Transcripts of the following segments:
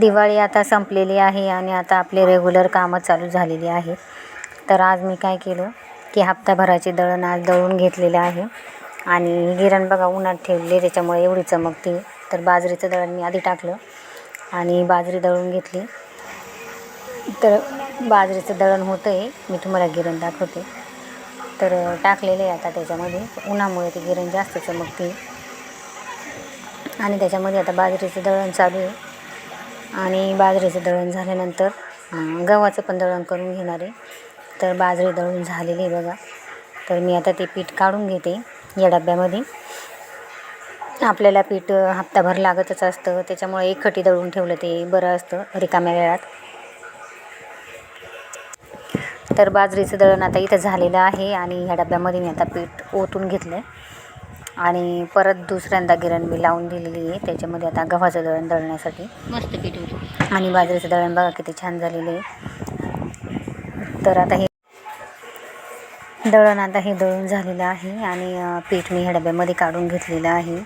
दिवाळी आता संपलेली आहे आणि आता आपले रेग्युलर कामं चालू झालेली आहे. तर आज मी काय केलं की हप्ताभराचे दळण आज दळून घेतलेलं आहे. आणि गिरण बघा उन्हात ठेवले त्याच्यामुळे एवढी चमकते. तर बाजरीचं दळण मी आधी टाकलं आणि बाजरी दळून घेतली. तर बाजरीचं दळण होतं आहे मी तुम्हाला गिरण दाखवते. तर टाकलेलं आहे आता त्याच्यामध्ये. उन्हामुळे ते गिरण जास्त चमकते. आणि त्याच्यामध्ये आता बाजरीचं दळण चालू आहे. आणि बाजरीचं दळण झाल्यानंतर गव्हाचं पण दळण करून घेणार आहे. तर बाजरी दळून झालेली आहे बघा. तर मी आता ते पीठ काढून घेते या डब्यामध्ये. आपल्याला पीठ हप्ताभर लागतच असतं. त्याच्यामुळे एक खटी दळून ठेवलं ते बरं असतं रिकाम्या वेळात. तर बाजरीचं दळण आता इथं झालेलं आहे आणि ह्या डब्यामध्ये मी आता पीठ ओतून घेतलं आहे आणि परत दुसऱ्यांदा गिरण मी लावून दिलेली आहे. त्याच्यामध्ये आता गव्हाचं दळण दळण्यासाठी. मस्त पीठ होतं. आणि बाजरीचं दळण बघा किती छान झालेलं आहे. तर आता हे दळण आता हे दळून झालेलं आहे आणि पीठ मी ह्या डब्यामध्ये काढून घेतलेलं आहे.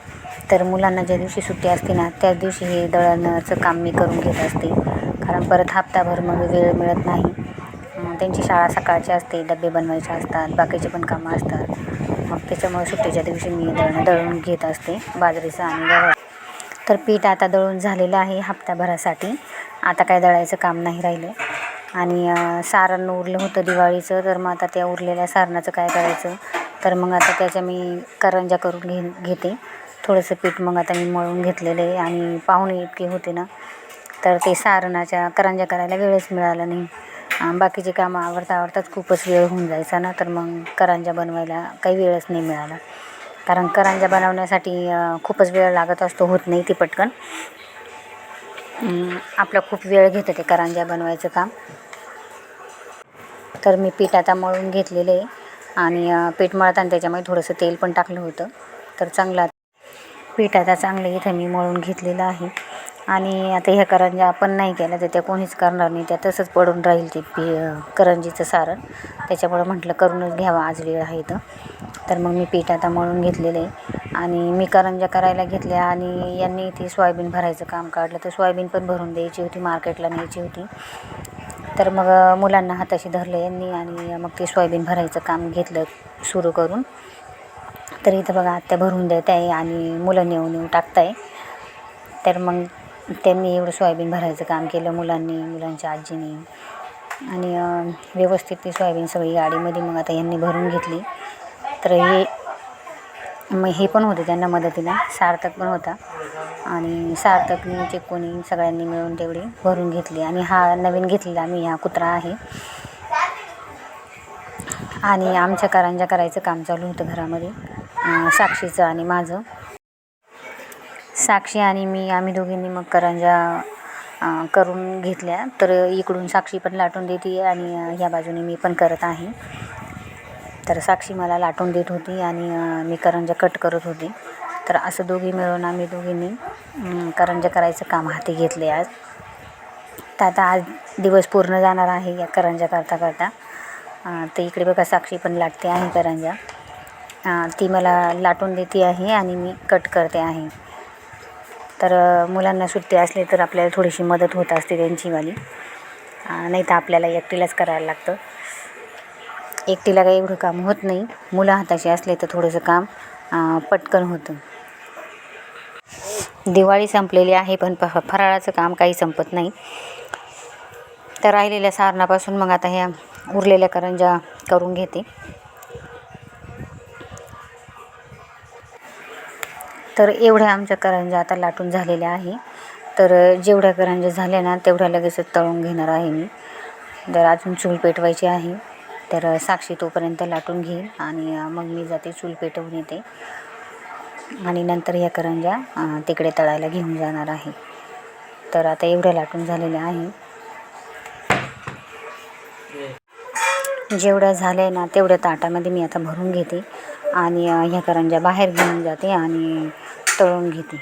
तर मुलांना ज्या दिवशी सुट्टी असते ना त्याच दिवशी हे दळणाचं काम मी करून घेत असते. कारण परत हप्ताभर मग वेळ मिळत नाही. त्यांची शाळा सकाळची असते डबे बनवायचे असतात बाकीचे पण कामं असतात. मग त्याच्यामुळे सुट्टीच्या दिवशी मी दळणं दळून घेत असते बाजरीचं आणि गव्हाचं. तर पीठ आता दळून झालेलं आहे हप्ताभरासाठी. आता काय दळायचं काम नाही राहिलं आणि सारण उरलं होतं दिवाळीचं तर मग आता त्या उरलेल्या सारणाचं काय करायचं? तर मग आता त्याच्या मी करंजा करून घे घेते. थोडंसं पीठ मग आता मी मळून घेतलेलं आहे आणि पाहुणे इतके होते ना तर ते सारणाच्या करंजा करायला वेळच मिळाला नाही. बाकीची कामं आवडता आवडताच खूपच वेळ होऊन जायचा ना तर मग करांजा बनवायला काही वेळच नाही मिळाला. कारण करंजा बनवण्यासाठी खूपच वेळ लागत असतो होत नाही ती पटकन. आपला खूप वेळ घेतं ते करंजा बनवायचं काम. तर मी पीठ आता मळून घेतलेलं आहे आणि पीठ मळताना त्याच्यामध्ये थोडंसं तेल पण टाकलं होतं. तर चांगलं पीठ आता चांगलं इथं मी मळून घेतलेलं आहे. आणि आता ह्या करंज्या आपण नाही केल्या तर त्या कोणीच करणार नाही. त्या तसंच पडून राहील ते पी करंजीचं सारण. त्याच्यामुळं म्हटलं करूनच घ्यावा आज वेळ आहे तर तर मग मी पीठ आता मळून घेतलेलं आहे. आणि मी करंज्या करायला घेतल्या आणि यांनी ती सोयाबीन भरायचं काम काढलं. तर सोयाबीन पण भरून द्यायची होती मार्केटला न्यायची होती. तर मग मुलांना हाताशी धरलं यांनी आणि मग ते सोयाबीन भरायचं काम घेतलं सुरू करून. तर इथं बघा आत्या भरून देत आहे आणि मुलं नेऊन नेऊन टाकताय. तर मग त्यांनी एवढं सोयाबीन भरायचं काम केलं मुलांनी मुलांच्या आजीनी. आणि व्यवस्थित ती सोयाबीन सगळी गाडीमध्ये मग आता यांनी भरून घेतली. तर हे मग हे पण होते त्यांना मदतीला. सार्थक पण होता. आणि सार्थकनी कोणी सगळ्यांनी मिळून तेवढी भरून घेतली. आणि हा नवीन घेतलेला मी हा कुत्रा आहे. आणि आमच्या करंजा करायचं काम चालू होतं घरामध्ये. साक्षीचं आणि माझं. साक्षी आणि मी आम्ही दोघींनी मग करंजा करून घेतल्या. तर इकडून साक्षी पण लाटून देते आणि ह्या बाजूने मी पण करत आहे. तर साक्षी मला लाटून देत होती आणि मी करंजा कट करत होती. तर असं दोघी मिळून आम्ही दोघींनी करंज्या करंजा करायचं काम हाती घेतले आज. तर आता आज दिवस पूर्ण जाणार आहे या करंजा करता करता. तर इकडे बघा साक्षी पण लाटते आहे करंजा. ती मला लाटून देते आहे आणि मी कट करते आहे. तर मुलांना सुट्टी असली तर आपल्याला थोडीशी मदत होत असते त्यांचीवाली. नाही तर आपल्याला एकटीलाच करायला लागतं. एकटीला काही एवढं काम होत नाही. मुलं हाताशी असले तर थोडंसं काम पटकन होतं. दिवाळी संपलेली आहे पण फ फराळाचं काम काही संपत नाही. तर राहिलेल्या सारणापासून मग आता ह्या उरलेल्या करंजा करून घेते. तर एवढ्या आमच्या करंजा आता लाटून झालेल्या आहे. तर जेवढ्या करंजा झाल्या ना तेवढ्या लगेचच तळून घेणार आहे मी. जर अजून चूल पेटवायची आहे. तर साक्षी तोपर्यंत लाटून घेईल आणि मग मी जाते चूल पेटवून येते. आणि नंतर ह्या करंजा तिकडे तळायला घेऊन जाणार आहे. तर आता एवढ्या लाटून झालेल्या आहे. जेवढ्या आहे ना तेवढ्या ताटामध्ये मी आता भरून घेते आणि ह्या करंज्या बाहेर घेऊन जाते आणि तळून घेते.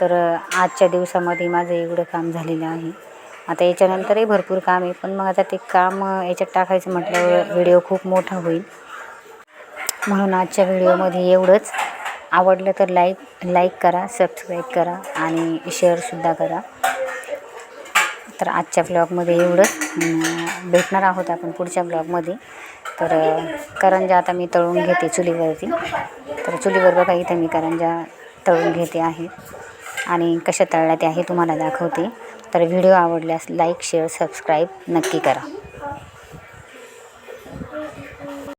तर आजच्या दिवसामध्ये माझं एवढं काम झालेलं आहे. आता याच्यानंतरही भरपूर काम आहे पण मग आता ते काम याच्यात टाकायचं म्हटल्यावर व्हिडिओ खूप मोठा होईल. म्हणून आजच्या व्हिडिओमध्ये एवढंच. आवडलं तर लाईक लाईक करा सबस्क्राईब करा आणि शेअरसुद्धा करा. तर आजच्या ब्लॉगमध्ये एवढंच. भेटणार आहोत आपण पुढच्या ब्लॉगमध्ये तर करंजा आता मी तळून घेते चुलीवरती. तर चुलीवर बघा इथे मी करंजा तळून घेते आहे. आणि कशा तळल्या ते आहे तुम्हाला दाखवते. तर व्हिडिओ आवडल्यास लाईक शेअर सबस्क्राईब नक्की करा.